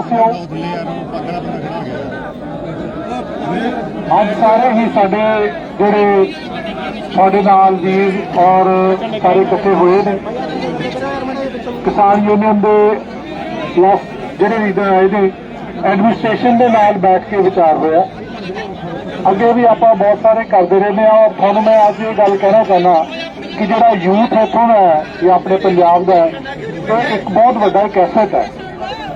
ਵਾਸੀਓ ਅੱਜ ਸਾਰੇ ਹੀ ਸਾਡੇ ਜਿਹੜੇ ਸਾਡੇ ਨਾਲ ਵੀਰ ਔਰ ਸਾਰੇ ਇਕੱਠੇ ਹੋਏ ਨੇ। ਕਿਸਾਨ ਯੂਨੀਅਨ ਦੇ ਜਿਹੜੇ ਲੀਡਰ ਆਏ ਨੇ ਐਡਮਿਨਿਸਟ੍ਰੇਸ਼ਨ ਦੇ ਨਾਲ ਬੈਠ ਕੇ ਵਿਚਾਰ ਹੋਇਆ। ਅੱਗੇ ਵੀ ਆਪਾਂ ਬਹੁਤ ਸਾਰੇ ਕਰਦੇ ਰਹਿੰਦੇ ਆ ਔਰ ਤੁਹਾਨੂੰ ਮੈਂ ਅੱਜ ਇਹ ਗੱਲ ਕਹਿਣਾ ਚਾਹੁੰਦਾ ਕਿ ਜਿਹੜਾ ਯੂਥ ਇੱਥੋਂ ਦਾ ਹੈ ਇਹ ਆਪਣੇ ਪੰਜਾਬ ਦਾ ਹੈ, ਇਹ ਇੱਕ ਬਹੁਤ ਵੱਡਾ ਕੈਸਟ ਹੈ।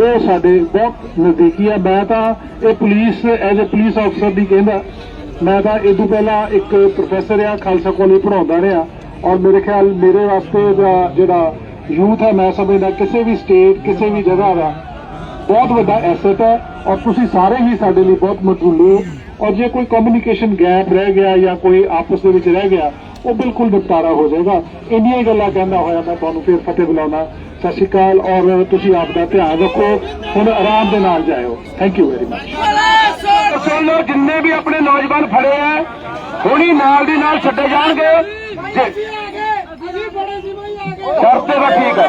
ਉਹ ਸਾਡੇ ਬਹੁਤ ਨਜ਼ਦੀਕੀ ਹੈ ਮੈਂ ਤਾਂ ਇਹ ਪੁਲਿਸ ਐਜ਼ ਅ ਪੁਲਿਸ ਅਫਸਰ ਦੀ ਕਹਿੰਦਾ, ਮੈਂ ਤਾਂ ਇਹ ਤੋਂ ਪਹਿਲਾਂ ਇੱਕ ਪ੍ਰੋਫੈਸਰ ਆ, ਖਾਲਸਾ ਕਾਲਜ ਪੜਾਉਂਦਾ ਰਿਹਾ। ਔਰ ਮੇਰੇ ਖਿਆਲ ਮੇਰੇ ਵਾਸਤੇ ਜਿਹੜਾ ਯੂਥ ਹੈ ਮੈਂ ਸਮਝਦਾ ਕਿਸੇ ਵੀ ਸਟੇਟ ਕਿਸੇ ਵੀ ਜਗ੍ਹਾ ਦਾ ਬਹੁਤ ਵੱਡਾ ਐਸੈਟ ਹੈ ਔਰ ਤੁਸੀਂ ਸਾਰੇ ਹੀ ਸਾਡੇ ਲਈ ਬਹੁਤ ਮਹੱਤਵਪੂਰਨ ਹੋ। ਔਰ ਜੇ ਕੋਈ ਕਮਿਊਨੀਕੇਸ਼ਨ ਗੈਪ ਰਹਿ ਗਿਆ ਜਾਂ ਕੋਈ ਆਪਸ ਦੇ ਵਿੱਚ ਰਹਿ ਗਿਆ ਉਹ ਬਿਲਕੁਲ ਨਿਪਟਾਰਾ ਹੋ ਜਾਏਗਾ। ਇੰਨੀਆਂ ਗੱਲਾਂ ਕਹਿੰਦਾ ਹੋਇਆ ਮੈਂ ਤੁਹਾਨੂੰ ਫਿਰ ਫਤਿਹ ਬੁਲਾਉਣਾ। ਸਤਿ ਸ਼੍ਰੀ ਅਕਾਲ ਔਰ ਤੁਸੀਂ ਆਪ ਦਾ ਧਿਆਨ ਰੱਖੋ। ਹੁਣ ਆਰਾਮ ਦੇ ਨਾਲ ਜਾਇਓ। ਥੈਂਕ ਯੂ ਵੈਰੀ ਮਚ ਸੁਣ ਲਓ ਜਿੰਨੇ ਵੀ ਆਪਣੇ ਨੌਜਵਾਨ ਫੜੇ ਆ ਹੁਣੀ ਨਾਲ ਦੀ ਨਾਲ ਛੱਡੇ ਜਾਣਗੇ। ਜੇ- ਸ਼ਰਤ ਤੇ ਤਾਂ ਠੀਕ ਹੈ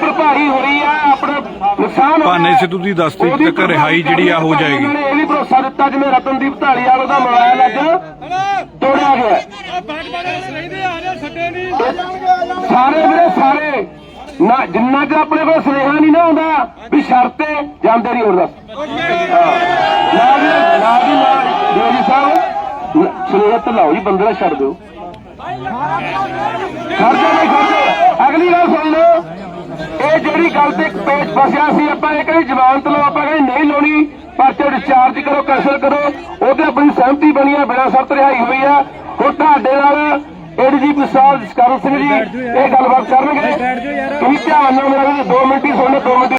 ਭਰਪਾਈ ਹੋ ਰਹੀ ਆ ਆਪਣਾ ਨੁਕਸਾਨ ਭਾਨੇ ਸਿੱਧੂ ਦੀ ਦਸ ਤੱਕ ਰਿਹਾਈ ਜਿਹੜੀ ਆ ਹੋ ਜਾਏਗੀ। ਇਹ ਵੀ ਭਰੋਸਾ ਦਿੱਤਾ ਜਿਵੇਂ ਰਤਨਦੀਪ ਢਾਲੀਵਾਲ ਦਾ ਮੋਬਾਈਲ ਅੱਜ। ਸਾਰੇ ਵੀਰੇ, ਸਾਰੇ। ਨਾ, ਜਿੰਨਾ ਚਿਰ ਆਪਣੇ ਕੋਲ ਸੁਨੇਹਾ ਨਹੀਂ ਨਾ ਆਉਂਦਾ, ਵੀ ਸ਼ਰਤ ਤੇ ਜਾਂਦੇ ਨਹੀਂ ਹੋਰ ਦੱਸ। ਨਾ ਜੀ ਨਾ ਜੀ ਨਾ ਜੀ। ਸਾਹਿਬ, ਨ- ਸੁਨੇਹਾ ਤਾਂ ਲਾਓ ਜੀ, ਬੰਦੇ ਦਾ ਛੱਡ ਦਿਓ। ਖਰਚੇ ਨਹੀਂ ਖਰਚੇ ਅਗਲੀ ਗੱਲ ਸੁਣ ਲਓ। ਇਹ ਜਿਹੜੀ ਗੱਲ ਤੇ ਪੇਚ ਫਸਿਆ ਸੀ, ਆਪਾਂ ਇਹ ਕਹਿੰਦੇ ਜ਼ਮਾਨਤ ਲਓ, ਆਪਾਂ ਕਹਿੰਦੇ ਨਹੀਂ ਲਾਉਣੀ, ਪਰਚੇ ਡਿਸਚਾਰਜ ਕਰੋ, ਕੈਂਸਲ ਕਰੋ। ਉਹਦੇ ਆਪਣੀ ਸਹਿਮਤੀ ਬਣੀ ਆ, ਬਿਨਾਂ ਸ਼ਰਤ ਰਿਹਾਈ ਹੋਈ ਆ। ਹੁਣ ਤੁਹਾਡੇ ਨਾਲ ਏਡੀਜੀਪੀ ਸਾਹਿਬ ਜਸਕਰਨ ਸਿੰਘ ਜੀ ਇਹ ਗੱਲਬਾਤ ਕਰਨਗੇ? ਤੁਸੀਂ ਧਿਆਨ ਨਾਲ ਮੇਰਾ 2 ਮਿੰਟ ਹੀ ਸੁਣਨੇ 2 ਮਿੰਟ